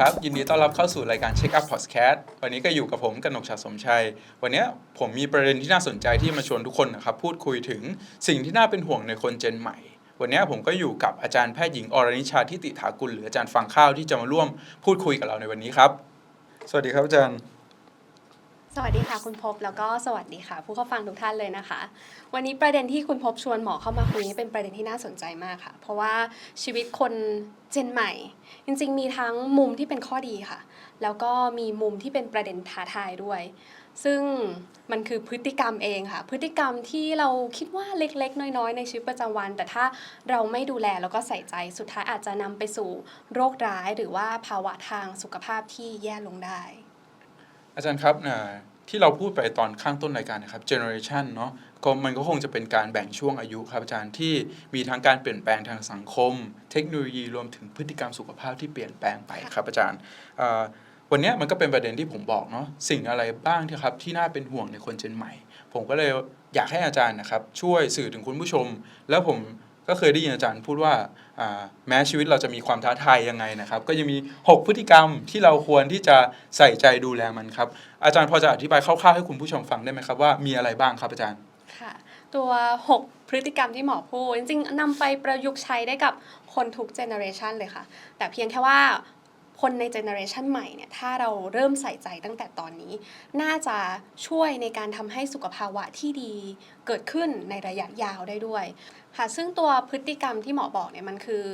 ครับ ยินดีต้อนรับเข้าสู่รายการ Check Up Podcast วันนี้ก็อยู่กับผมกนกชาสมชัย วันนี้ผมมีประเด็นที่น่าสนใจที่มาชวนทุกคนนะครับพูดคุยถึงสิ่งที่น่าเป็นห่วงในคนเจนใหม่ วันนี้ผมก็อยู่กับอาจารย์แพทย์หญิงอรนิชาทิติถากุลหรืออาจารย์ฟังข้าวที่จะมาร่วมพูดคุยกับเราในวันนี้ครับ สวัสดีครับอาจารย์ สวัสดีค่ะคุณพบแล้วก็สวัสดีค่ะ ผู้เข้าฟังทุกท่านเลยนะคะ วันนี้ประเด็นที่คุณพบชวนหมอเข้ามาคุยนี่เป็นประเด็นที่น่าสนใจมากค่ะ เพราะว่าชีวิตคนเจนใหม่ จริงๆ มีทั้งมุมที่เป็นข้อดีค่ะ แล้วก็มีมุมที่เป็นประเด็นท้าทายด้วย ซึ่งมันคือพฤติกรรมเองค่ะ พฤติกรรมที่เราคิดว่าเล็กๆ น้อยๆ ในชีวิตประจำวัน แต่ถ้าเราไม่ดูแลแล้วก็ใส่ใจสุดท้ายอาจจะนำไปสู่โรคร้าย หรือว่าภาวะทางสุขภาพที่แย่ลงได้ อาจารย์ครับอ่าที่เราพูดไปตอนข้างต้นรายการนะครับ generation เนาะก็มันก็คงจะเป็นการแบ่งช่วงอายุครับอาจารย์ที่มีทั้งการเปลี่ยนแปลงทางสังคม เทคโนโลยีรวมถึงพฤติกรรมสุขภาพที่เปลี่ยนแปลงไปครับอาจารย์วันเนี้ยมันก็เป็นประเด็นที่ผมบอกเนาะสิ่งอะไรบ้างที่ครับที่น่าเป็นห่วงในคนเจนใหม่ ผมก็เลยอยากให้อาจารย์นะครับช่วยสื่อถึงคุณผู้ชม แล้วผม ก็เคยได้ยินอาจารย์พูดว่าแม้ชีวิตเราจะมีความท้าทายยังไงนะครับ ก็ยังมี 6 พฤติกรรมที่เราควรที่จะใส่ใจดูแลมันครับ อาจารย์พอจะอธิบายคร่าวๆให้คุณผู้ชมฟังได้ไหมครับว่ามีอะไรบ้างครับอาจารย์ค่ะตัว 6 พฤติกรรมที่หมอพูดจริงๆนำไปประยุกต์ใช้ได้กับคนทุกเจเนอเรชันเลยค่ะ แต่เพียงแค่ว่าคนในเจเนอเรชันใหม่เนี่ยถ้าเราเริ่มใส่ใจตั้งแต่ตอนนี้ น่าจะช่วยในการทำให้สุขภาวะที่ดีเกิดขึ้นในระยะยาวได้ด้วย ค่ะซึ่งตัวพฤติกรรมที่หมอบอกเนี่ยมันคือ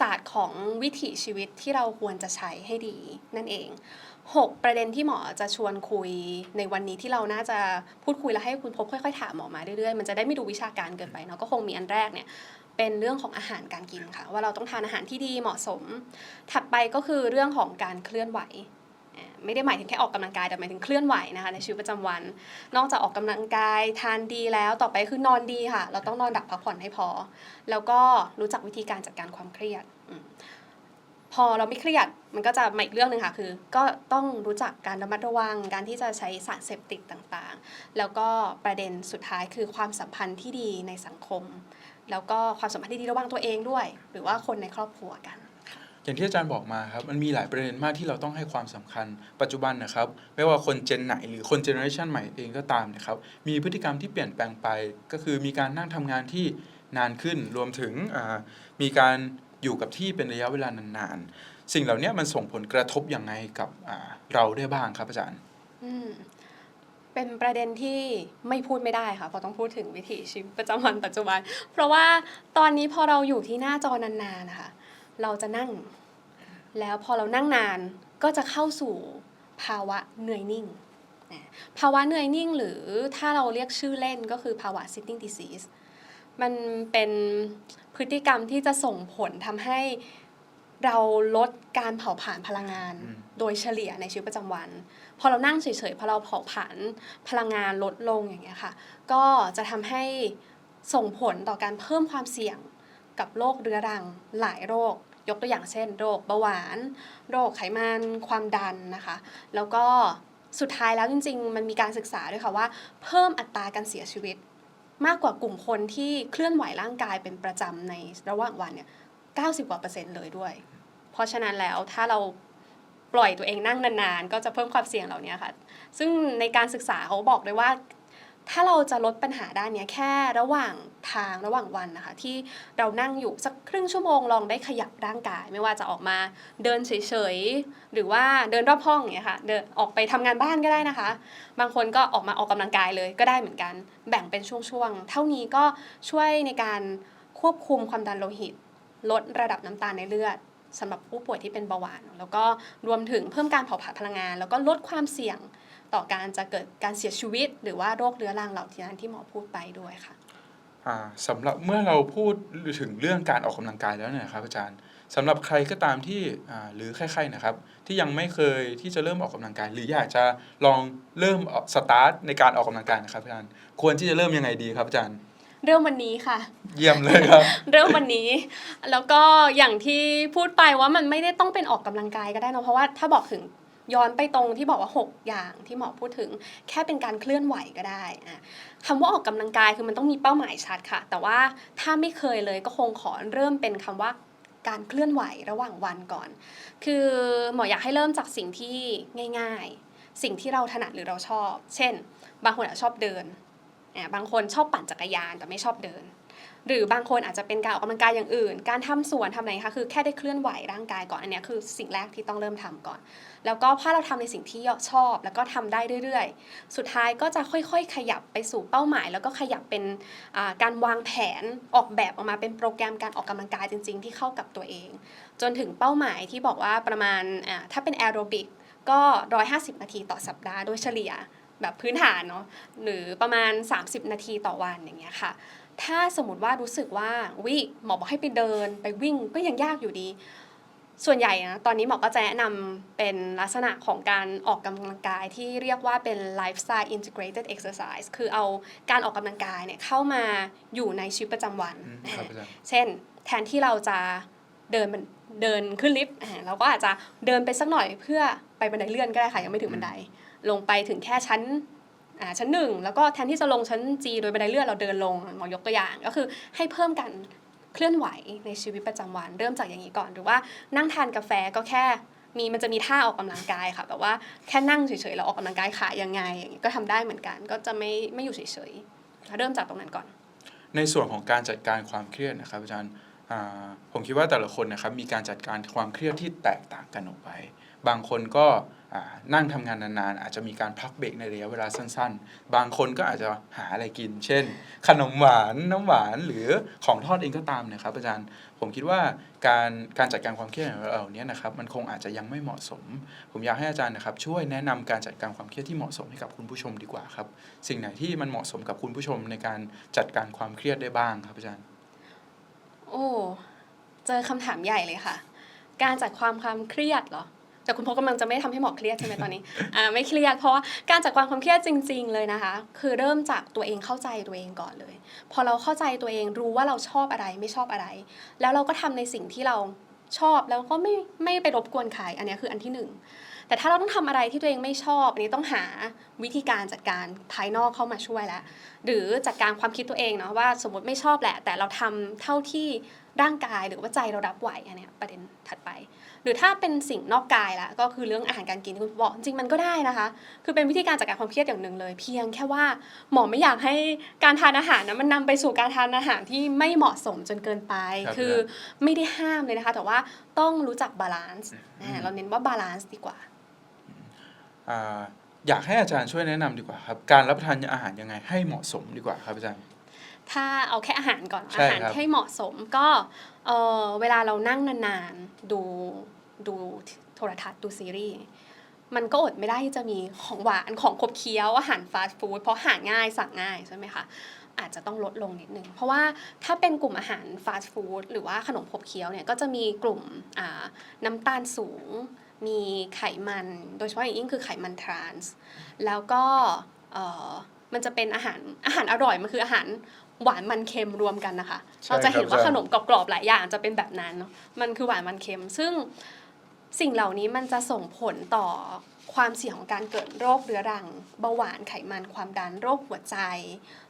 ศาสตร์ของวิถีชีวิตที่เราควรจะใช้ให้ดีนั่นเอง 6 ประเด็นที่หมอจะชวนคุยในวันนี้ที่เราน่าจะพูดคุยแล้วให้คุณพบค่อยๆ ถามหมอมาเรื่อยๆ มันจะได้ไม่ดูวิชาการเกินไปเนาะก็คงมีอันแรกเนี่ยเป็นเรื่องของอาหารการกินค่ะ ว่าเราต้องทานอาหารที่ดีเหมาะสม ถัดไปก็คือเรื่องของการเคลื่อนไหว ไม่ได้หมายถึงแค่ออกกำลังกายแต่หมายถึงเคลื่อนไหวนะคะในชีวิตประจำวัน นอกจากออกกำลังกายทานดีแล้วต่อไปคือนอนดีค่ะ เราต้องนอนดักพักผ่อนให้พอ แล้วก็รู้จักวิธีการจัดการความเครียดพอเราไม่เครียดมันก็จะมาอีกเรื่องหนึ่งค่ะคือ ก็ต้องรู้จักการระมัดระวังการที่จะใช้สารเสพติดต่างๆ แล้วก็ประเด็นสุดท้ายคือความสัมพันธ์ที่ดีในสังคม แล้วก็ความสัมพันธ์ที่ดีระหว่างตัวเองด้วย หรือว่าคนในครอบครัวกัน อย่างที่อาจารย์บอกมาครับมันมีหลายประเด็นมากที่เราต้องให้ความสำคัญ ปัจจุบันนะครับ ไม่ว่าคนเจนไหนหรือคนเจเนอเรชันใหม่เองก็ตามนะครับ มีพฤติกรรมที่เปลี่ยนแปลงไป ก็คือมีการนั่งทำงานที่นานขึ้นรวมถึงมีการอยู่กับที่เป็นระยะเวลานานๆ สิ่งเหล่านี้มันส่งผลกระทบอยังไงกับเราได้บ้างครับอาจารย์เป็นประเด็นที่ไม่พูดไม่ได้ค่ะเพราะต้องพูดถึงวิถีชีวิตประจำวันปัจจุบัน เพราะว่าตอนนี้พอเราอยู่ที่หน้าจอนานๆนะคะ เราจะนั่ง แล้วพอเรานั่งนานก็จะเข้าสู่ภาวะเหนื่อยนิ่งนะภาวะเหนื่อยนิ่งหรือถ้าเราเรียกชื่อเล่นก็คือภาวะ sitting disease มันเป็นพฤติกรรมที่จะส่งผลทำให้เราลดการเผาผลาญพลังงานอืมโดยเฉลี่ยในชีวิตประจำวัน พอเรานั่งเฉยๆพอเราเผาผลาญพลังงานลดลงอย่างเงี้ยค่ะ ก็จะทำให้ส่งผลต่อการเพิ่มความเสี่ยงกับโรคเรื้อรังหลายโรค ยกตัวอย่างเช่น โรคเบาหวาน โรคไขมันความดันนะคะ แล้วก็สุดท้ายแล้วจริง ๆ มันมีการศึกษาด้วยค่ะว่า เพิ่มอัตราการเสียชีวิต มากกว่ากลุ่มคนที่เคลื่อนไหวร่างกายเป็นประจำในระหว่างวันเนี่ย90กว่าเปอร์เซ็นต์เลยด้วย เพราะฉะนั้นแล้วถ้าเราปล่อยตัวเองนั่งนานๆ ก็จะเพิ่มความเสี่ยงเหล่านี้ค่ะ ซึ่งในการศึกษาเขาบอกเลยว่า ถ้าเราจะลดปัญหาด้านนี้แค่ระหว่างทางระหว่างวันนะคะ ที่เรานั่งอยู่สักครึ่งชั่วโมงลองได้ขยับร่างกาย ไม่ว่าจะออกมาเดินเฉยๆหรือว่าเดินรอบห้องอย่างเงี้ยค่ะเดินออกไปทำงานบ้านก็ได้นะคะ บางคนก็ออกมาออกกำลังกายเลยก็ได้เหมือนกัน แบ่งเป็นช่วงๆเท่านี้ก็ช่วยในการควบคุมความดันโลหิต ลดระดับน้ำตาลในเลือดสำหรับผู้ป่วยที่เป็นเบาหวาน แล้วก็รวมถึงเพิ่มการเผาผลาญพลังงาน แล้วก็ลดความเสี่ยง ต่อการจะเกิดการเสียชีวิต หรือว่าโรคเรื้อรังเหล่านี้ที่หมอพูดไปด้วยค่ะอ่าสำหรับเมื่อเราพูดถึงเรื่องการออกกำลังกายแล้วเนี่ยนะครับอาจารย์สำหรับใครก็ตามที่อ่าหรือใครๆนะครับ ที่ยังไม่เคยที่จะเริ่มออกกำลังกาย หรืออยากจะลองเริ่มสตาร์ทในการออกกำลังกายนะครับอาจารย์ควรที่จะเริ่มยังไงดีครับอาจารย์ เริ่มวันนี้ค่ะ เยี่ยมเลยครับ เริ่มวันนี้ แล้วก็อย่างที่พูดไปว่ามันไม่ได้ต้องเป็นออกกำลังกายก็ได้เนอะเพราะว่าถ้าบอกถึง ย้อนไปตรงที่บอกว่า 6 อย่างที่หมอพูดถึง แค่เป็นการเคลื่อนไหวก็ได้อะคำว่าออกกำลังกายคือมันต้องมีเป้าหมายชัดค่ะ แต่ว่าถ้าไม่เคยเลยก็คงขอเริ่มเป็นคำว่าการเคลื่อนไหวระหว่างวันก่อน คือหมออยากให้เริ่มจากสิ่งที่ง่ายๆ สิ่งที่เราถนัดหรือเราชอบ เช่น บางคนอาจชอบเดินอ่าบางคนชอบปั่นจักรยานแต่ไม่ชอบเดิน หรือบางคนอาจจะเป็นการออกกำลังกายอย่างอื่น การทำสวนทำอะไรคะคือแค่ได้เคลื่อนไหวร่างกายก่อนอันนี้คือสิ่งแรกที่ต้องเริ่มทำก่อน แล้วก็ถ้าเราทำในสิ่งที่ชอบ แล้วก็ทำได้เรื่อยๆ สุดท้ายก็จะค่อยๆ ขยับไปสู่เป้าหมาย แล้วก็ขยับเป็นการวางแผนออกแบบออกมาเป็นโปรแกรมการออกกำลังกายจริง ๆ ที่เข้ากับตัวเอง จนถึงเป้าหมายที่บอกว่าประมาณถ้าเป็นแอโรบิกก็ 150 นาทีต่อสัปดาห์โดยเฉลี่ยแบบพื้นฐานเนาะหรือประมาณ 30 นาทีต่อวันอย่างเงี้ยค่ะ ถ้าสมมติว่ารู้สึกว่าวิหมอบอกให้ไปเดิน ไปวิ่งก็ยังยากอยู่ดี ส่วนใหญ่นะตอนนี้หมอก็จะแนะนำเป็นลักษณะของการออกกำลังกายที่เรียกว่าเป็น lifestyle integrated exercise คือเอาการออกกำลังกายเนี่ยเข้ามาอยู่ในชีวิตประจำวันอืมครับอาจารย์เช่น แทนที่เราจะเดินมันเดินขึ้นลิฟต์อ่าเราก็อาจจะเดินไปสักหน่อยเพื่อไปบันไดเลื่อนก็ได้ค่ะยังไม่ถึงบันได ลงไปถึงแค่ชั้น อ่าชั้นหนึ่งแล้วก็แทนที่จะลงชั้น G โดยบันไดเลื่อนเราเดินลงหมอยกตัวอย่าง ก็คือให้เพิ่มกันเคลื่อนไหวในชีวิตประจำวัน เริ่มจากอย่างนี้ก่อน หรือว่านั่งทานกาแฟก็แค่มีมันจะมีท่าออกกำลังกายค่ะแบบว่าแค่นั่งเฉยๆเราออกกำลังกายขายังไงอย่างนี้ก็ทำได้เหมือนกัน ก็จะไม่ไม่อยู่เฉยๆเริ่มจากตรงนั้นก่อน ในส่วนของการจัดการความเครียดนะครับอาจารย์ผมคิดว่าแต่ละคนนะครับมีการจัดการความเครียดที่แตกต่างกันออกไป บางคนก็ นั่งทำงานนานๆ อาจจะมีการพักเบรกในระยะเวลาสั้นๆ บางคนก็อาจจะหาอะไรกิน เช่น ขนมหวานน้ำหวานหรือของทอดเองก็ตามนะครับอาจารย์ผมคิดว่าการการจัดการความเครียดของเราเนี้นะครับมันคงอาจจะยังไม่เหมาะสม ผมอยากให้อาจารย์นะครับช่วยแนะนำการจัดการความเครียดที่เหมาะสมให้กับคุณผู้ชมดีกว่าครับ สิ่งไหนที่มันเหมาะสมกับคุณผู้ชมในการจัดการความเครียดได้บ้างครับอาจารย์ โอ้เจอคำถามใหญ่เลยค่ะ การจัดความความเครียดเหรอ แต่คุณพกกำลังจะไม่ทำให้หมอเครียดใช่ไหมตอนนี้อ่าไม่เครียดเพราะว่าการจัดการความเครียดจริง ๆ เลยนะคะ คือเริ่มจากตัวเองเข้าใจตัวเองก่อนเลย พอเราเข้าใจตัวเองรู้ว่าเราชอบอะไรไม่ชอบอะไร แล้วเราก็ทำในสิ่งที่เราชอบแล้วก็ไม่ไม่ไปรบกวนใครอันนี้คืออันที่หนึ่งแต่ถ้าเราต้องทำอะไรที่ตัวเองไม่ชอบอันนี้ต้องหาวิธีการจัดการภายนอกเข้ามาช่วยแล้วหรือจัดการความคิดตัวเองเนาะว่าสมมติไม่ชอบแหละ แต่เราทำเท่าที่ร่างกายหรือว่าใจเรารับไหวอันนี้ประเด็นถัดไป หรือถ้าเป็นสิ่งนอกกายละก็คือเรื่องอาหารการกินที่คุณบอกจริงๆมันก็ได้นะคะ คือเป็นวิธีการจัดการความเครียดอย่างหนึ่งเลย เพียงแค่ว่าหมอไม่อยากให้การทานอาหารนะมันนำไปสู่การทานอาหารที่ไม่เหมาะสมจนเกินไปครับคือไม่ได้ห้ามเลยนะคะ แต่ว่าต้องรู้จักบาลานซ์อืมเราเน้นว่าบาลานซ์ดีกว่าอ่าอยากให้อาจารย์ช่วยแนะนำดีกว่าครับ การรับประทานอาหารยังไงให้เหมาะสมดีกว่าครับอาจารย์ ถ้าเอาแค่อาหารก่อนใช่อาหารครับให้เหมาะสมก็เออเวลาเรานั่งนานๆดูดูโทรทัศน์ดูซีรีส์มันก็อดไม่ได้ที่จะมีของหวานของขบเคี้ยวอาหารฟาสต์ฟู้ดเพราะหาง่ายสั่งง่ายใช่ไหมคะอาจจะต้องลดลงนิดนึง เพราะว่าถ้าเป็นกลุ่มอาหารฟาสต์ฟู้ดหรือว่าขนมขบเคี้ยวเนี่ยก็จะมีกลุ่มอ่าน้ำตาลสูง มีไขมัน โดยเฉพาะอย่างยิ่งคือไขมันทรานส์แล้วก็เอ่อมันจะเป็นอาหารอาหารอร่อย มันคืออาหาร หวานมันเค็มรวมกันนะคะใช่เราจะเห็นว่าครับขนมกรอบๆหลายอย่างจะเป็นแบบนั้นเนาะมันคือหวานมันเค็ม ซึ่งสิ่งเหล่านี้มันจะส่งผลต่อความเสี่ยงของการเกิดโรคเรื้อรัง เบาหวานไขมันความดันโรคหัวใจ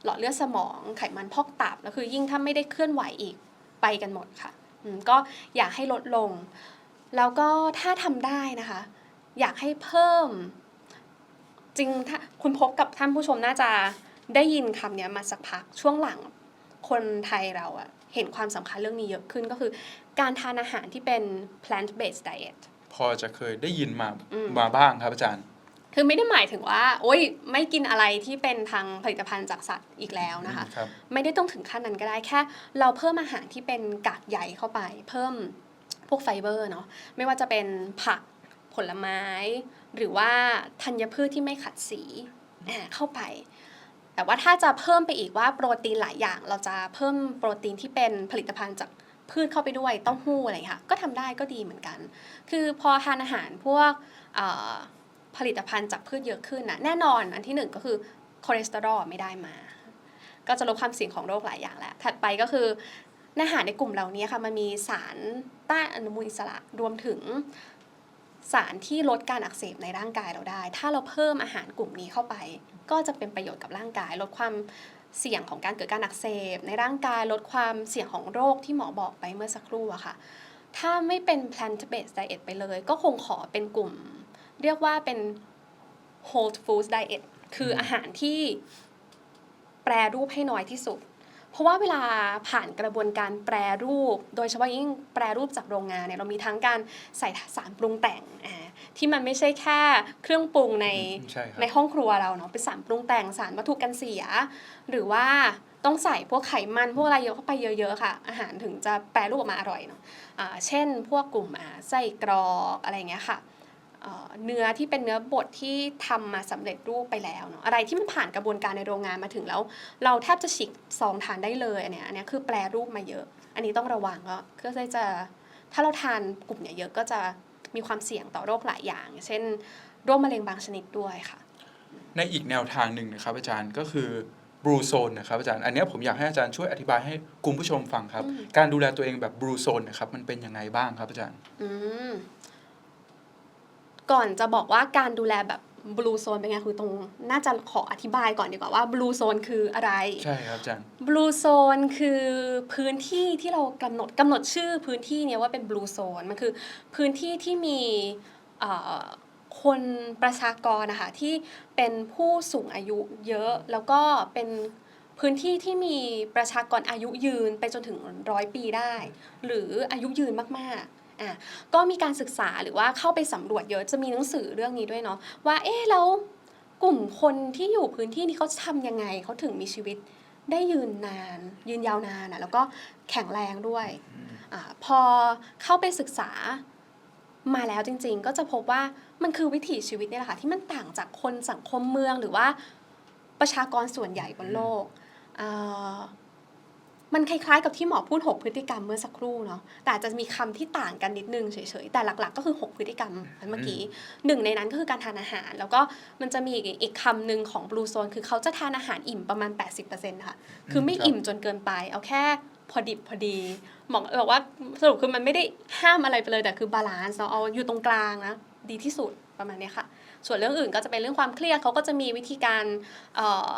หลอดเลือดสมอง ไขมันพอกตับแล้วคือยิ่งถ้าไม่ได้เคลื่อนไหวอีกไปกันหมดค่ะอืมก็อยากให้ลดลง แล้วก็ถ้าทำได้นะคะ อยากให้เพิ่ม จริงถ้าคุณพบกับท่านผู้ชมน่าจะ ได้ยินคำเนี้ยมาสักพักช่วงหลังคนไทยเราอะเห็นความสำคัญเรื่องนี้เยอะขึ้นก็คือ การทานอาหารที่เป็น plant based diet พอจะเคยได้ยินมาอืมมาบ้างครับอาจารย์ คือไม่ได้หมายถึงว่า โอ๊ยไม่กินอะไรที่เป็นทางผลิตภัณฑ์จากสัตว์อีกแล้วนะคะครับไม่ได้ต้องถึงขั้นนั้นก็ได้แค่ เราเพิ่มอาหารที่เป็นกากใยเข้าไป เพิ่มพวกไฟเบอร์เนาะไม่ว่าจะเป็นผักผลไม้ หรือว่าธัญพืชที่ไม่ขัดสีอ่าเข้าไป แต่ว่าถ้าจะเพิ่มไปอีกว่าโปรตีนหลายอย่าง เราจะเพิ่มโปรตีนที่เป็นผลิตภัณฑ์จากพืชเข้าไปด้วยเต้าหู้อะไรค่ะ ก็ทำได้ก็ดีเหมือนกัน คือพอทานอาหารพวกผลิตภัณฑ์จากพืชเยอะขึ้นนะแน่นอนอันที่หนึ่งก็คือคอเลสเตอรอลไม่ได้มา ก็จะลดความเสี่ยงของโรคหลายอย่างแล้ว ถัดไปก็คืออาหารในกลุ่มเหล่านี้ค่ะมันมีสารต้านอนุมูลอิสระรวมถึง สารที่ลดการอักเสบในร่างกายเราได้ ถ้าเราเพิ่มอาหารกลุ่มนี้เข้าไป ก็จะเป็นประโยชน์กับร่างกาย ลดความเสี่ยงของการเกิดการอักเสบ ในร่างกายลดความเสี่ยงของโรคที่หมอบอกไปเมื่อสักครู่อะค่ะ ถ้าไม่เป็น plant based diet ไปเลย ก็คงขอเป็นกลุ่ม เรียกว่าเป็น whole foods diet คืออาหารที่แปรรูปให้น้อยที่สุด เพราะว่าเวลาผ่านกระบวนการแปรรูป โดยเฉพาะยิ่งแปรรูปจากโรงงานเนี่ยเรามีทั้งการใส่สารปรุงแต่งอ่าที่มันไม่ใช่แค่เครื่องปรุงในใช่ครับในห้องครัวเราเนาะเป็นสารปรุงแต่งสารวัตถุกันเสีย หรือว่าต้องใส่พวกไขมันพวกอะไรเยอะเข้าไปเยอะๆค่ะ อาหารถึงจะแปรรูปออกมาอร่อยเนาะอ่าเช่น พวกกลุ่มอ่าไส้กรอกอะไรอย่างเงี้ยค่ะ เอ่อเนื้อที่เป็นเนื้อบดที่ทำมาสำเร็จรูปไปแล้วเนาะอะไรที่มันผ่านกระบวนการในโรงงานมาถึงแล้ว เราแทบจะฉีกซองทานได้เลยอันเนี้ยอันเนี้ยคือแปรรูปมาเยอะ อันนี้ต้องระวังก็ก็จะถ้าเราทานกลุ่มเนี้ยเยอะก็จะมีความเสี่ยงต่อโรคหลายอย่างอย่างเช่นโรคมะเร็งบางชนิดด้วยค่ะ ในอีกแนวทางหนึ่งนะครับอาจารย์ก็คือบลูโซนนะครับอาจารย์อันเนี้ยผมอยากให้อาจารย์ช่วยอธิบายให้คุณผู้ชมฟังครับอืมการดูแลตัวเองแบบบลูโซนนะครับมันเป็นยังไงบ้างครับอาจารย์ อืม ก่อนจะบอกว่าการดูแลแบบบลูโซนเป็นไงคือตรงน่าจะขออธิบายก่อนดีกว่าว่าบลูโซนคืออะไร ใช่ครับอาจารย์บลูโซนคือพื้นที่ที่เรากำหนดกำหนดชื่อพื้นที่เนี้ยว่าเป็นบลูโซนมันคือพื้นที่ที่มีเอ่อคนประชากรนะคะที่เป็นผู้สูงอายุเยอะ แล้วก็เป็นพื้นที่ที่มีประชากรอายุยืนไปจนถึงร้อยปีได้ หรืออายุยืนมากๆ อะก็มีการศึกษาหรือว่าเข้าไปสำรวจเยอะจะมีหนังสือเรื่องนี้ด้วยเนาะว่าเอ๊ะแล้วกลุ่มคนที่อยู่พื้นที่นี้เขาจะทำยังไงเขาถึงมีชีวิตได้ยืนนาน ยืนยาวนานอะแล้วก็แข็งแรงด้วยอาพอเข้าไปศึกษามาแล้วจริง ๆ ก็จะพบว่ามันคือวิถีชีวิตเนี่ยแหละค่ะที่มันต่างจากคนสังคมเมืองหรือว่าประชากรส่วนใหญ่บนโลกอ่า มันคล้ายๆกับที่หมอพูด 6 พฤติกรรมเมื่อสักครู่เนาะแต่อาจจะมีคำที่ต่างกันนิดนึงเฉยๆ แต่หลักๆ ก็คือ 6 พฤติกรรมเมื่อกี้หนึ่งในนั้นก็คือการทานอาหาร แล้วก็มันจะมีอีกคำหนึ่งของบลูโซนคือเขาจะทานอาหารอิ่มประมาณ 80%ค่ะ คือไม่อิ่มจนเกินไป เอาแค่พอดิบพอดีหมอบอกว่าสรุปคือมันไม่ได้ห้ามอะไรไปเลยแต่คือบาลานซ์เนาะเอาอยู่ตรงกลางนะดีที่สุดประมาณนี้ค่ะ ส่วนเรื่องอื่นก็จะเป็นเรื่องความเครียดเขาก็จะมีวิธีการเอ่อ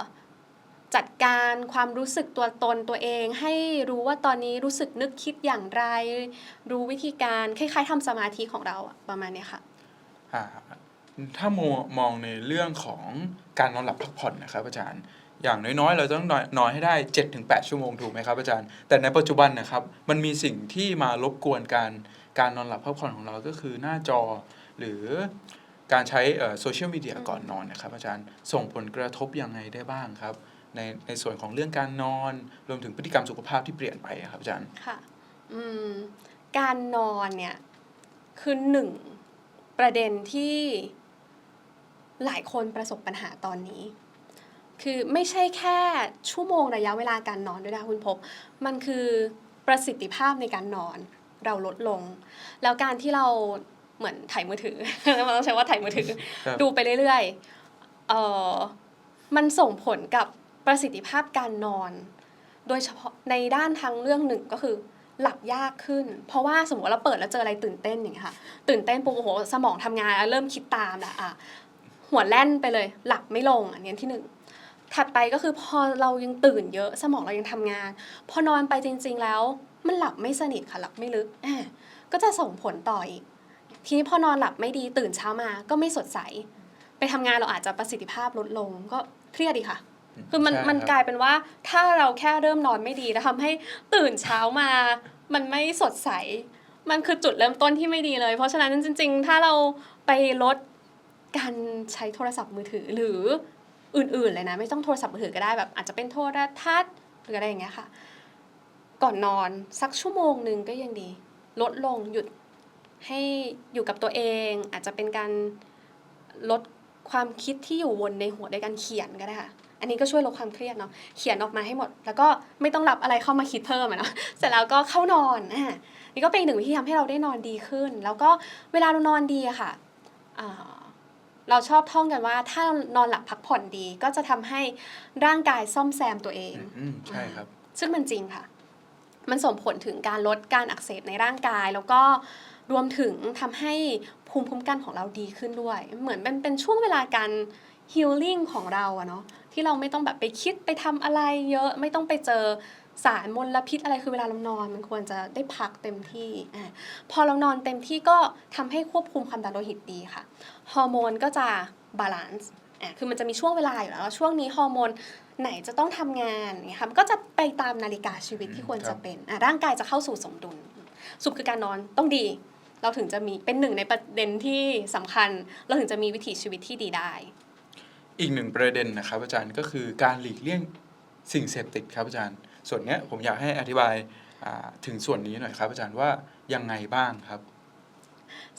จัดการความรู้สึกตัวตนตัวเอง ให้รู้ว่าตอนนี้รู้สึกนึกคิดอย่างไร รู้วิธีการคล้ายๆทำสมาธิของเราประมาณนี้ค่ะถ้ามองมองในเรื่องของการนอนหลับพักผ่อนนะครับอาจารย์อย่างน้อยๆ เราต้องนอนให้ได้ 7-8 ชั่วโมงถูกไหมครับอาจารย์ แต่ในปัจจุบันนะครับมันมีสิ่งที่มารบกวนการการนอนหลับพักผ่อนของเราก็คือหน้าจอหรือการใช้โซเชียลมีเดียก่อนนอนนะครับอาจารย์ส่งผลกระทบยังไงได้บ้างครับ ในในส่วนของเรื่องการนอน รวมถึงพฤติกรรมสุขภาพที่เปลี่ยนไปอะครับอาจารย์ค่ะอืมการนอนเนี่ยคือหนึ่งประเด็นที่หลายคนประสบปัญหาตอนนี้ คือไม่ใช่แค่ชั่วโมงระยะเวลาการนอนด้วยนะคุณพบ มันคือประสิทธิภาพในการนอนเราลดลง แล้วการที่เราเหมือนถ่ายมือถือมันต้องใช้ว่าถ่ายมือถือครับดูไปเรื่อยๆเอ่อมันส่งผลกับ ประสิทธิภาพการนอน โดยเฉพาะในด้านทางเรื่องหนึ่งก็คือหลับยากขึ้น เพราะว่าสมมติเราเปิดแล้วเจออะไรตื่นเต้นอย่างเงี้ยค่ะ ตื่นเต้นปุ๊บโอ้โหสมองทำงานแล้วเริ่มคิดตามละอะหัวแล่นไปเลย หลับไม่ลงอันนี้ที่หนึ่งถัดไปก็คือพอเรายังตื่นเยอะสมองเรายังทำงาน พอนอนไปจริง ๆ แล้ว มันหลับไม่สนิทค่ะหลับไม่ลึกก็จะส่งผลต่ออีก ทีนี้พอนอนหลับไม่ดีตื่นเช้ามาก็ไม่สดใส ไปทำงานเราอาจจะประสิทธิภาพลดลงก็เครียดอีค่ะ คือมันใช่มันครับ กลายเป็นว่าถ้าเราแค่เริ่มนอนไม่ดีแล้วทำให้ตื่นเช้ามา มันไม่สดใส มันคือจุดเริ่มต้นที่ไม่ดีเลย เพราะฉะนั้นจริง ๆ ถ้าเราไปลดการใช้โทรศัพท์มือถือหรืออื่นๆเลยนะ ไม่ต้องโทรศัพท์มือถือก็ได้แบบ อาจจะเป็นโทรทัศน์หรืออะไรอย่างเงี้ยค่ะ ก่อนนอนสักชั่วโมงหนึ่งก็ยังดี ลดลงหยุดให้อยู่กับตัวเอง อาจจะเป็นการลดความคิดที่อยู่วนในหัวด้วยการเขียนก็ได้ค่ะ อันนี้ก็ช่วยลดความเครียดเนาะเขียนออกมาให้หมด แล้วก็ไม่ต้องรับอะไรเข้ามาคิดเพิ่มอะเนาะเสร็จแล้วก็เข้านอนอ่านี่ก็เป็นอีกหนึ่งวิธีทำให้เราได้นอนดีขึ้น แล้วก็เวลาเรานอนดีอะค่ะอ่าเราชอบท่องกันว่าถ้านอนหลับพักผ่อนดีก็จะทำให้ร่างกายซ่อมแซมตัวเองอืมใช่ครับ ซึ่งมันจริงค่ะ มันส่งผลถึงการลดการอักเสบในร่างกาย แล้วก็รวมถึงทำให้ภูมิคุ้มกันของเราดีขึ้นด้วย เหมือนเป็นเป็นช่วงเวลาการ ฮีลลิ่งของเราอะเนาะที่เราไม่ต้องแบบไปคิดไปทำอะไรเยอะไม่ต้องไปเจอสารมลพิษอะไรคือเวลาเรานอนมันควรจะได้พักเต็มที่อ่าพอเรานอนเต็มที่ก็ทำให้ควบคุมความดันโลหิตดีค่ะฮอร์โมนก็จะบาลานซ์อะคือมันจะมีช่วงเวลาอยู่แล้วว่าช่วงนี้ฮอร์โมนไหนจะต้องทำงานอย่างเงี้ยค่ะมันก็จะไปตามนาฬิกาชีวิตที่ควรครัจะบเป็นอะร่างกายจะเข้าสู่สมดุล สุขคือการนอนต้องดี เราถึงจะมีเป็นหนึ่งในประเด็นที่สำคัญ เราถึงจะมีวิถีชีวิตที่ดีได้ อีกหนึ่งประเด็นนะครับอาจารย์ก็คือการหลีกเลี่ยงสิ่งเสพติดครับอาจารย์ ส่วนเนี้ยผมอยากให้อธิบายอ่าถึงส่วนนี้หน่อยครับ อาจารย์ว่ายังไงบ้างครับ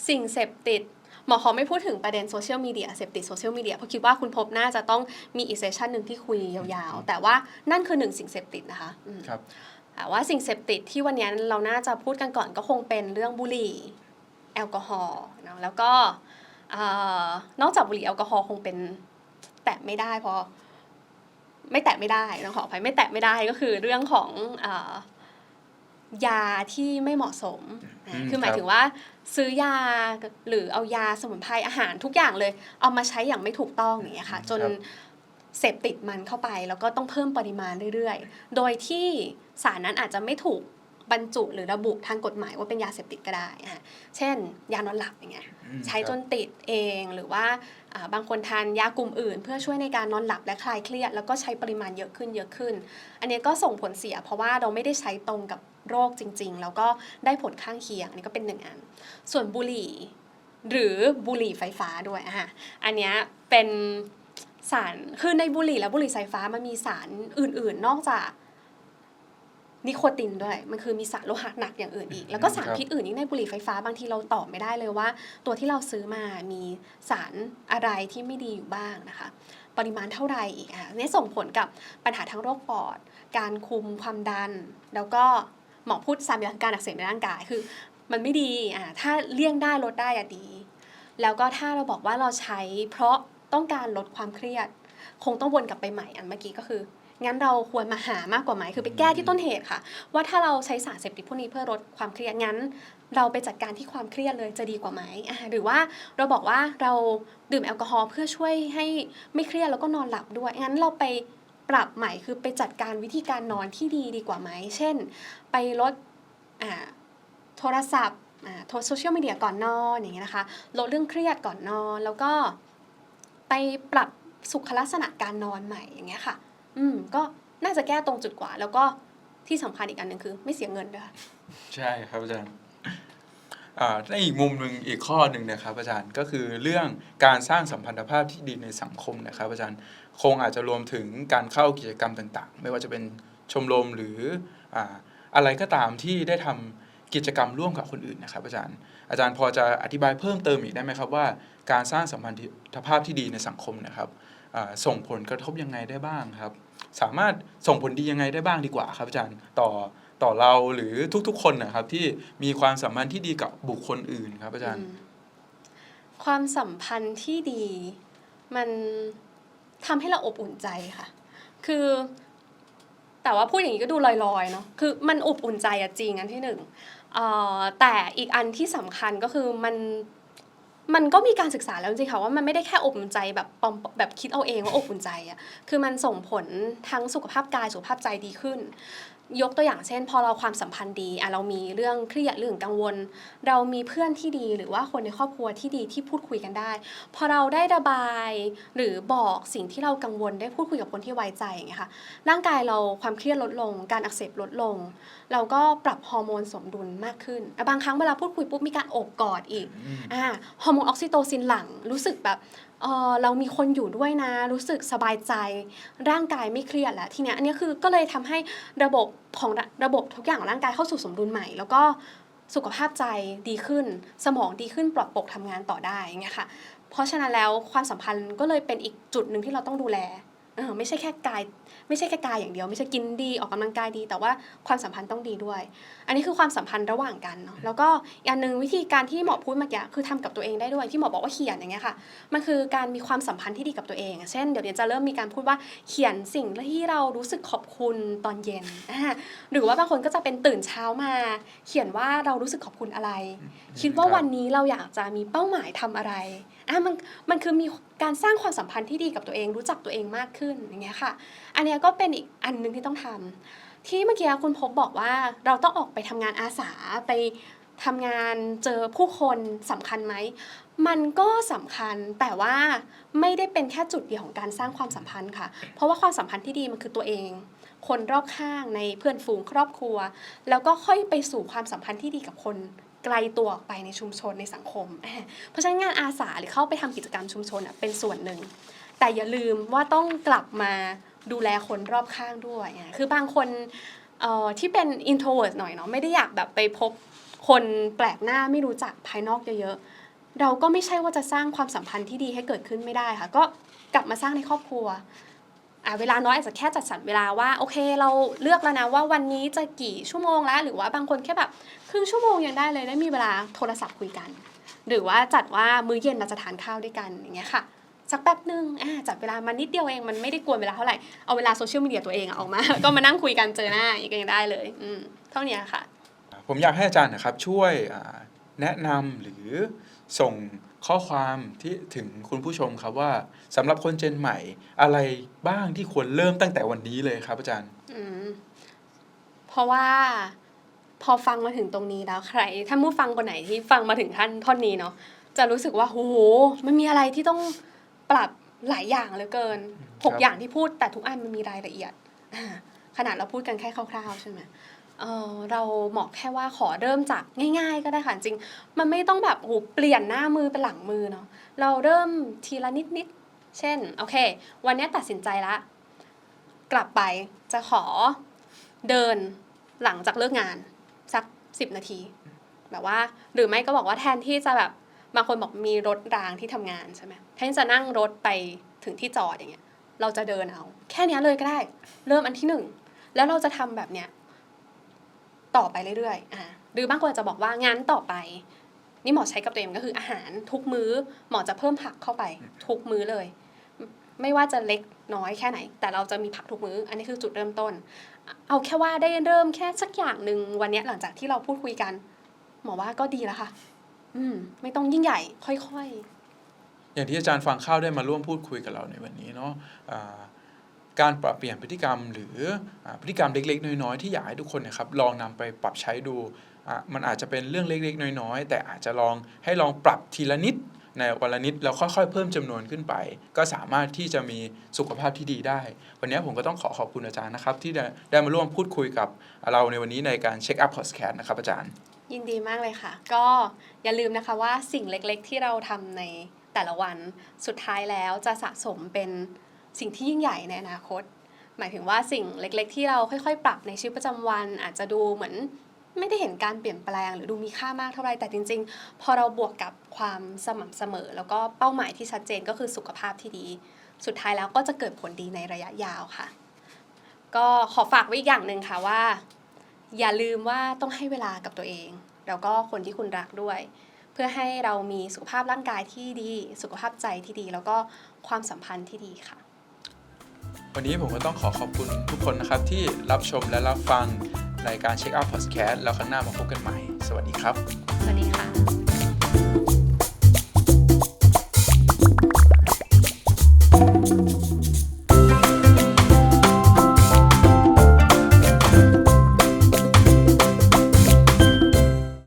สิ่งเสพติดหมอขอไม่พูดถึงประเด็นโซเชียลมีเดียเสพติดโซเชียลมีเดียเพราะคิดว่าคุณพบน่าจะต้องมีอีกเซสชันหนึ่งที่คุยยาวๆ แต่ว่านั่นคือหนึ่งสิ่งเสพติดนะคะอืมครับแต่ว่าสิ่งเสพติดที่วันนี้เราน่าจะพูดกันก่อนก็คงเป็นเรื่องบุหรี่แอลกอฮอล์เนอะแล้วก็เอ่อนอกจากบุหรี่แอลกอฮอล์คงเป็น แตะไม่ได้เพราะไม่แตะไม่ได้ต้องขออภัยไม่แตะไม่ได้ก็คือเรื่องของเอ่อยาที่ไม่เหมาะสมอืมคือหมายครับถึงว่าซื้อยาหรือเอายาสมุนไพรอาหารทุกอย่างเลย เอามาใช้อย่างไม่ถูกต้องอย่างเงี้ยค่ะ จนครับเสพติดมันเข้าไป แล้วก็ต้องเพิ่มปริมาณเรื่อยๆ โดยที่สารนั้นอาจจะไม่ถูก บรรจุหรือระบุทางกฎหมายว่าเป็นยาเสพติดก็ได้อะเช่น ยานอนหลับอย่างเงี้ยอืมใช้ครับจนติดเองหรือว่าอ่าบางคนทานยากลุ่มอื่น เพื่อช่วยในการนอนหลับและคลายเครียด แล้วก็ใช้ปริมาณเยอะขึ้นเยอะขึ้น อันนี้ก็ส่งผลเสียเพราะว่าเราไม่ได้ใช้ตรงกับโรคจริง ๆ แล้วก็ได้ผลข้างเคียงอันนี้ก็เป็นหนึ่งอัน ส่วนบุหรี่ หรือบุหรี่ไฟฟ้าด้วยอะอันเนี้ยเป็นสารคือในบุหรี่และบุหรี่ไฟฟ้ามันมีสารอื่น ๆ นอกจาก นิโคตินด้วย มันคือมีสารโลหะหนักอย่างอื่นอีก แล้วก็สารครับพิษอื่นอีกในบุหรี่ไฟฟ้าบางทีเราตอบไม่ได้เลยว่า ตัวที่เราซื้อมามีสารอะไรที่ไม่ดีอยู่บ้างนะคะ ปริมาณเท่าไหร่อีกอะนี่ส่งผลกับปัญหาทั้งโรคปอด การคุมความดัน แล้วก็หมอพูดซ้ำอีกแล้วการอักเสบในร่างกายคือ มันไม่ดีอะถ้าเลี่ยงได้ลดได้อะดี แล้วก็ถ้าเราบอกว่าเราใช้เพราะต้องการลดความเครียด คงต้องวนกลับไปใหม่อันเมื่อกี้ก็คือ งั้นเราควรมาหามากกว่าไหมคือไปแก้ที่ต้นเหตุค่ะ ว่าถ้าเราใช้สารเสพติดพวกนี้เพื่อลดความเครียดงั้น เราไปจัดการที่ความเครียดเลยจะดีกว่าไหมหรือว่าเราบอกว่าเราดื่มแอลกอฮอล์เพื่อช่วยให้ไม่เครียดแล้วก็นอนหลับด้วยงั้นเราไปปรับใหม่คือไปจัดการวิธีการนอนที่ดีดีกว่าไหมเช่น ไปลดโทรศัพท์โทรโซเชียลมีเดียก่อนนอนอย่างเงี้ยนะคะลดเรื่องเครียดก่อนนอนแล้วก็ไปปรับสุขลักษณะการนอนใหม่อย่างเงี้ยค่ะ อืมก็น่าจะแก้ตรงจุดกว่า แล้วก็ที่สำคัญอีกอันหนึ่งคือ ไม่เสียเงินด้วยใช่ครับอาจารย์อ่าในอีกมุมหนึ่งอีกข้อหนึ่งนะครับอาจารย์ก็คือเรื่องการสร้างสัมพันธภาพที่ดีในสังคมนะครับอาจารย์คงอาจจะรวมถึงการเข้ากิจกรรมต่าง ๆ ไม่ว่าจะเป็นชมรมหรืออ่าอะไรก็ตามที่ได้ทำกิจกรรมร่วมกับคนอื่นนะครับ อาจารย์ อาจารย์พอจะอธิบายเพิ่มเติมอีกได้ไหมครับว่า การสร้างสัมพันธภาพที่ดีในสังคมนะครับ ส่งผลกระทบยังไงได้บ้างครับ สามารถส่งผลดียังไงได้บ้างดีกว่าครับอาจารย์ต่อต่อเราหรือทุกๆ คนนะครับที่มีความสัมพันธ์ที่ดีกับบุคคลอื่นครับอาจารย์ ความสัมพันธ์ที่ดีมันทำให้เราอบอุ่นใจค่ะ คือแต่ว่าพูดอย่างนี้ก็ดูลอยๆเนาะ คือมันอบอุ่นใจอะจริงอันที่หนึ่งเอ่อแต่อีกอันที่สำคัญก็คือมัน มันก็มีการศึกษาแล้วจริงๆค่ะว่ามันไม่ได้แค่อบอุ่นใจแบบปอมแบบคิดเอาเองว่าอบอุ่นใจอะคือมันส่งผลทั้งสุขภาพกายสุขภาพใจดีขึ้น ยกตัวอย่างเช่น พอเราความสัมพันธ์ดีอะเรามีเรื่องเครียดเรื่องกังวล เรามีเพื่อนที่ดีหรือว่าคนในครอบครัวที่ดีที่พูดคุยกันได้ พอเราได้ระบาย หรือบอกสิ่งที่เรากังวลได้พูดคุยกับคนที่ไว้ใจอย่างเงี้ยค่ะร่างกายเราความเครียดลดลง การอักเสบลดลง เราก็ปรับฮอร์โมนสมดุลมากขึ้นอะบางครั้งเวลาพูดคุยปุ๊บมีการโอบกอดอีกอ่าฮอร์โมนออกซิโตซินหลั่งรู้สึกแบบ เออเรามีคนอยู่ด้วยนะ รู้สึกสบายใจ ร่างกายไม่เครียดแล้วทีเนี้ยอันนี้คือก็เลยทำให้ระบบของระระบบทุกอย่างของร่างกายเข้าสู่สมดุลใหม่ แล้วก็สุขภาพใจดีขึ้น สมองดีขึ้นปลอดโปร่งทำงานต่อได้อย่างเงี้ยค่ะ เพราะฉะนั้นแล้วความสัมพันธ์ก็เลยเป็นอีกจุดหนึ่งที่เราต้องดูแล เออไม่ใช่แค่กาย ไม่ใช่แค่กายอย่างเดียว ไม่ใช่กินดีออกกำลังกายดี แต่ว่าความสัมพันธ์ต้องดีด้วย อันนี้คือความสัมพันธ์ระหว่างกันเนาะแล้วก็อีกอันหนึ่งวิธีการที่หมอพูดเมื่อกี้คือทำกับตัวเองได้ด้วยที่หมอบอกว่าเขียนอย่างเงี้ยค่ะมันคือการมีความสัมพันธ์ที่ดีกับตัวเองเช่นเดี๋ยวเนี้จะเริ่มมีการพูดว่าเขียนสิ่งที่เรารู้สึกขอบคุณตอนเย็นอ่าหรือว่าบางคนก็จะเป็นตื่นเช้ามา เขียนว่าเรารู้สึกขอบคุณอะไร คิดว่าครับวันนี้เราอยากจะมีเป้าหมายทำอะไร อะมันมันคือมีการสร้างความสัมพันธ์ที่ดีกับตัวเองรู้จักตัวเองมากขึ้นอย่างเงี้ยค่ะ อันเนี้ยก็เป็นอีกอันหนึงที่ต้องทำที่เมื่อกี้คุณพบบอกว่าเราต้องออกไปทำงานอาสาไปทำงานเจอผู้คนสำคัญไหม มันก็สำคัญแต่ว่าไม่ได้เป็นแค่จุดเดียวของการสร้างความสัมพันธ์ค่ะ เพราะว่าความสัมพันธ์ที่ดีมันคือตัวเอง คนรอบข้างในเพื่อนฝูงครอบครัว แล้วก็ค่อยไปสู่ความสัมพันธ์ที่ดีกับคน ไกลตัวออกไปในชุมชนในสังคม เพราะฉะนั้นงานอาสาหรือเข้าไปทำกิจกรรมชุมชนเป็นส่วนหนึ่ง แต่อย่าลืมว่าต้องกลับมาดูแลคนรอบข้างด้วย คือบางคนที่เป็น introvert หน่อยเนาะไม่ได้อยากแบบไปพบคนแปลกหน้าไม่รู้จักภายนอกเยอะๆ เราก็ไม่ใช่ว่าจะสร้างความสัมพันธ์ที่ดีให้เกิดขึ้นไม่ได้ค่ะ ก็กลับมาสร้างในครอบครัว เวลาน้อยอาจจะแค่จัดสรรเวลาว่าโอเคเราเลือกแล้วนะว่าวันนี้จะกี่ชั่วโมงแล้ว หรือว่าบางคนแค่แบบครึ่งชั่วโมงยังได้เลยได้มีเวลาโทรศัพท์คุยกัน หรือว่าจัดว่ามื้อเย็นเราจะทานข้าวด้วยกันอย่างเงี้ยค่ะสักแป๊บหนึ่งอ่าจัดเวลามานิดเดียวเองมันไม่ได้กวนเวลาเท่าไหร่เอาเวลาโซเชียลมีเดียตัวเองออกมา ก็มานั่งคุยกันเจอหน้าอย่างเงี้ยก็ยังได้เลยอืมเท่านี้ค่ะ ผมอยากให้อาจารย์นะครับช่วยแนะนำหรือส่ง ข้อความที่ถึงคุณผู้ชมครับว่าสำหรับคนเจนใหม่ อะไรบ้างที่ควรเริ่มตั้งแต่วันนี้เลยครับอาจารย์ อืมเพราะว่าพอฟังมาถึงตรงนี้แล้วใครถ้าผู้ฟังคนไหนที่ฟังมาถึงท่านท่อนนี้เนาะจะรู้สึกว่าโหมันมีอะไรที่ต้องปรับหลายอย่างเหลือเกินหกอย่างที่พูดแต่ทุกอันมันมีรายละเอียดขนาดเราพูดกันแค่คร่าวๆใช่ไหม เออเราเหมาะแค่ว่าขอเริ่มจากง่าย ๆ ก็ได้ค่ะจริง มันไม่ต้องแบบโหเปลี่ยนหน้ามือเป็นหลังมือเนาะเราเริ่มทีละนิดๆเช่นโอเค วันนี้ตัดสินใจละ กลับไปจะขอเดินหลังจากเลิกงานสักสิบนาที แบบว่า หรือไม่ก็บอกว่าแทนที่จะแบบบางคนบอกมีรถรางที่ทำงานใช่ไหมแทนที่จะนั่งรถไปถึงที่จอดอย่างเงี้ย เราจะเดินเอา แค่เนี้ยเลยก็ได้ เริ่มอันที่หนึ่งแล้วเราจะทำแบบเนี้ย ต่อไปเรื่อยๆอ่าหรือบางคนอาจจะบอกว่างั้นต่อไป นี่หมอใช้กับตัวเองก็คืออาหารทุกมื้อหมอจะเพิ่มผักเข้าไป ทุกมื้อเลย ไม่ว่าจะเล็กน้อยแค่ไหน แต่เราจะมีผักทุกมื้อ อันนี้คือจุดเริ่มต้น เอาแค่ว่าได้เริ่มแค่สักอย่างหนึ่งวันเนี้ยหลังจากที่เราพูดคุยกัน หมอว่าก็ดีแล้วค่ะ อืม ไม่ต้องยิ่งใหญ่ ค่อยอย่างที่อาจารย์ฟังข้าวได้มาร่วมพูดคุยกับเราในวันนี้เนาะอ่า การปรับเปลี่ยนพฤติกรรม หรือพฤติกรรมเล็ก ๆ น้อยๆที่อยากให้ทุกคนเนะครับลองนำไปปรับใช้ดูมันอาจจะเป็นเรื่องเล็ก ๆ น้อยๆ แต่อาจจะลองให้ลองปรับทีละนิดในวันละนิดแล้วค่อยๆ เพิ่มจำนวนขึ้นไป ก็สามารถที่จะมีสุขภาพที่ดีได้ วันนี้ผมก็ต้องขอขอบคุณอาจารย์นะครับ ที่ได้มาร่วมพูดคุยกับเราในวันนี้ในการเช็คอัพพอดแคสต์นะครับอาจารย์ ยินดีมากเลยค่ะ ก็อย่าลืมนะคะว่าสิ่งเล็กๆ ที่เราทำในแต่ละวันสุดท้ายแล้วจะสะสมเป็น สิ่งที่ยิ่งใหญ่ในอนาคต หมายถึงว่าสิ่งเล็กๆ ที่เราค่อยๆ ปรับในชีวิตประจำวัน อาจจะดูเหมือนไม่ได้เห็นการเปลี่ยนแปลงหรือดูมีค่ามากเท่าไรแต่จริง ๆ พอเราบวกกับความสม่ำเสมอ แล้วก็เป้าหมายที่ชัดเจนก็คือสุขภาพที่ดี สุดท้ายแล้วก็จะเกิดผลดีในระยะยาวค่ะ ก็ขอฝากไว้อีกอย่างหนึ่งค่ะว่า อย่าลืมว่าต้องให้เวลากับตัวเอง แล้วก็คนที่คุณรักด้วย เพื่อให้เรามีสุขภาพร่างกายที่ดี สุขภาพใจที่ดี แล้วก็ความสัมพันธ์ที่ดีค่ะ วันนี้ผมก็ต้องขอขอบคุณทุกคนนะครับที่รับชมและรับฟังรายการเช็คอัพพอดแคสต์แล้วครั้งหน้ามาพบกันใหม่ สวัสดีครับ สวัสดีค่ะ